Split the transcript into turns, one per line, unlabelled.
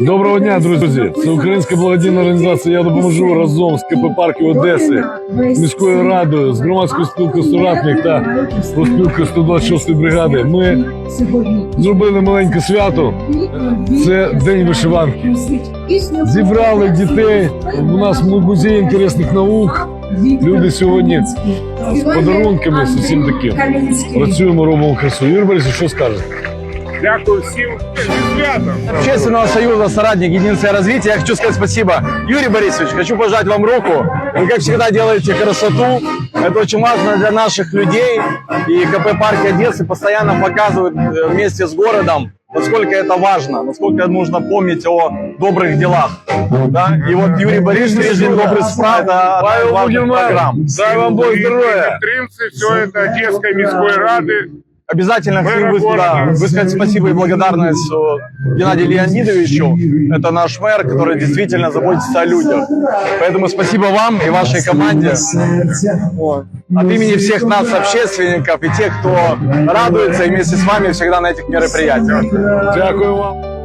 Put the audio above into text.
Доброго дня, друзі! Це українська благодійна організація. Я допоможу разом з КП парків Одеси, міською радою, з громадською спілкою соратник та профспілкою 126 бригади. Ми зробили маленьке свято. Це день вишиванки. Зібрали дітей. У нас музей інтересних наук. Люди сьогодні з подарунками, з усім таким. Працюємо, робимо красу. Юрій Борисович, що скажете?
Дякую всім зі святом.
Общественного союза «Соратник. Единое развитие». Я хочу сказать спасибо. Юрий Борисович, хочу пожать вам руку. Вы, как всегда, делаете красоту. Это очень важно для наших людей. И КП «Парки Одессы» постоянно показывает э, вместе с городом, насколько это важно, насколько нужно помнить о добрых делах. Да? И вот Юрий Борисович, «Жизнь добрых справ» — это одна из важных программ.
Дай вам Бог здоров'я!
Підтримці, все це Одеської міської ради.
Обязательно хотим выс-
города.
да, высказать спасибо и благодарность Геннадию Леонидовичу. Это наш мэр, который действительно заботится о людях. Поэтому спасибо вам и вашей команде. Вот. От имени всех нас, общественников и тех, кто радуется и вместе с вами всегда на этих мероприятиях.
Дякую вам.